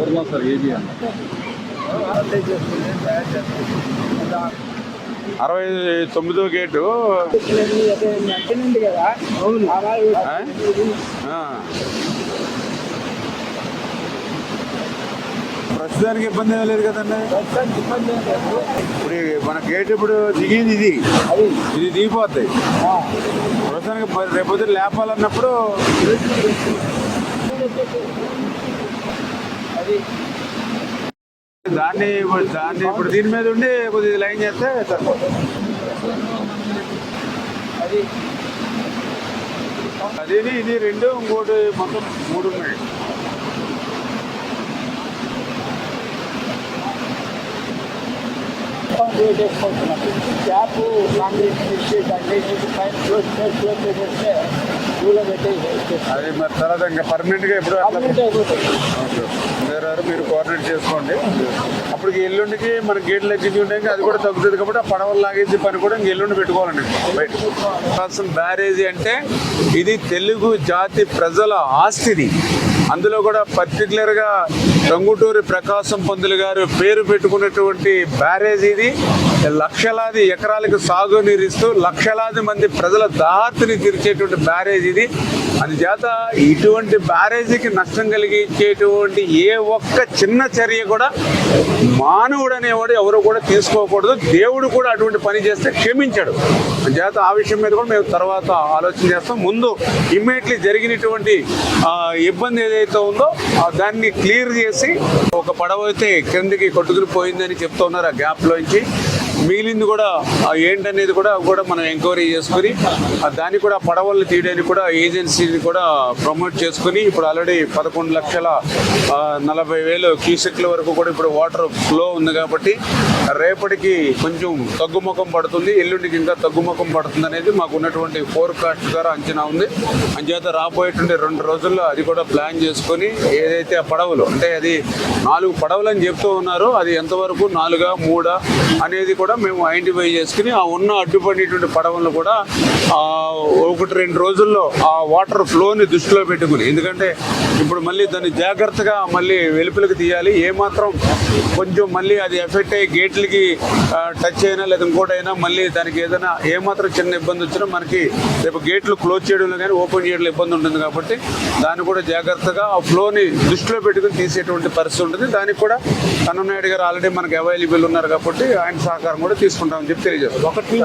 Sir అరవై తొమ్మిదో gate. ప్రస్తుతానికి ఇబ్బంది ఏం లేదు కదండి. ఇప్పుడు మన గేట్ ఇప్పుడు దిగేది ఇది అది ఇది దిగిపోతాయి ఆ. ప్రస్తుతానికి రేపొద్దు లేపాలన్నప్పుడు అది. దాన్ని దాన్ని ఇప్పుడు దీని మీద ఉండి కొద్దిగా లైన్ చేస్తే సరిపోతుంది. అది. అది ఇది రెండు ఇంకోటి మొత్తం మూడు ఉన్నాయి. చేసుకుంటున్నాం వేసుకుంటున్నాం క్యాప్ కాంక్రీట్ ఇచ్చేసి అంటే పైన క్లోజ్ చేసి క్లోజ్ చేసేస్తే అది మరి తర్వాత ఇంకా పర్మనెంట్గా ఎప్పుడు ఓకే. మీరు మీరు కోఆర్డినేట్ చేసుకోండి. అప్పుడు ఎల్లుండికి మన గేట్లు ఎగ్జిక్యూట్ ఉంటాయి అది కూడా తగ్గుతుంది కాబట్టి ఆ పడవలు లాగేసి పని కూడా ఇంక ఎల్లుండి పెట్టుకోవాలండి. బయట. కావాల్సిన బ్యారేజీ అంటే ఇది తెలుగు జాతి ప్రజల ఆస్తిది. అందులో కూడా పర్టికులర్గా టంగుటూరి ప్రకాశం పంతులు గారు పేరు పెట్టుకున్నటువంటి బ్యారేజ్ ఇది. లక్షలాది ఎకరాలకు సాగునీరు ఇస్తూ లక్షలాది మంది ప్రజల దాహతిని తీర్చేటువంటి బ్యారేజ్ ఇది. అందుచేత ఇటువంటి బ్యారేజీకి నష్టం కలిగించేటువంటి ఏ ఒక్క చిన్న చర్య కూడా మానవుడు అనేవాడు ఎవరు కూడా తీసుకోకూడదు. దేవుడు కూడా అటువంటి పని చేస్తే క్షమించాడు. అందుచేత ఆ విషయం మీద కూడా మేము తర్వాత ఆలోచన చేస్తాం. ముందు ఇమ్మీడియట్లీ జరిగినటువంటి ఇబ్బంది ఏదైతే ఉందో దాన్ని క్లియర్ చేసి ఒక పడవ అయితే క్రిందికి కొట్టుకుని పోయిందని చెప్తున్నారు ఆ గ్యాప్లోంచి. మిగిలింది కూడా ఏంటనేది కూడా కూడా మనం ఎంక్వైరీ చేసుకుని దాన్ని కూడా పడవలను తీయడానికి కూడా ఏజెన్సీని కూడా ప్రమోట్ చేసుకుని ఇప్పుడు ఆల్రెడీ పదకొండు లక్షల నలభై వేలు క్యూసెక్ల వరకు కూడా ఇప్పుడు వాటర్ ఫ్లో ఉంది కాబట్టి రేపటికి కొంచెం తగ్గుముఖం పడుతుంది ఎల్లుండికి ఇంకా తగ్గుముఖం పడుతుంది అనేది మాకు ఉన్నటువంటి ఫోర్కాస్ట్ ద్వారా అంచనా ఉంది. అంచేత రాబోయేటువంటి రెండు రోజుల్లో అది కూడా ప్లాన్ చేసుకొని ఏదైతే ఆ పడవలు అంటే అది నాలుగు పడవలు అని చెప్తూ ఉన్నారు అది ఎంతవరకు నాలుగా మూడా అనేది కూడా మేము ఐడెంటిఫై చేసుకుని ఆ ఉన్న అడ్డుపడినటువంటి పడవలను కూడా ఆ, ఒకటి రెండు రోజుల్లో ఆ వాటర్ ఫ్లోని దృష్టిలో పెట్టుకుని ఎందుకంటే ఇప్పుడు మళ్ళీ దాన్ని జాగ్రత్తగా మళ్ళీ వెలుపులకు తీయాలి. ఏమాత్రం కొంచెం మళ్ళీ అది ఎఫెక్ట్ అయ్యి గేట్లకి టచ్ అయినా లేదా ఇంకోటైనా మళ్ళీ దానికి ఏదైనా ఏమాత్రం చిన్న ఇబ్బంది వచ్చినా మనకి రేపు గేట్లు క్లోజ్ చేయడంలో కానీ ఓపెన్ చేయడంలో ఇబ్బంది ఉంటుంది కాబట్టి దాన్ని కూడా జాగ్రత్తగా ఆ ఫ్లోని దృష్టిలో పెట్టుకుని తీసేటువంటి పరిస్థితి ఉంటుంది. దానికి కూడా కన్ననాయుడు గారు ఆల్రెడీ మనకి అవైలబుల్ ఉన్నారు కాబట్టి ఆయన సహకారం కూడా తీసుకుంటామని చెప్పి తెలియజేస్తాం. ఒకటి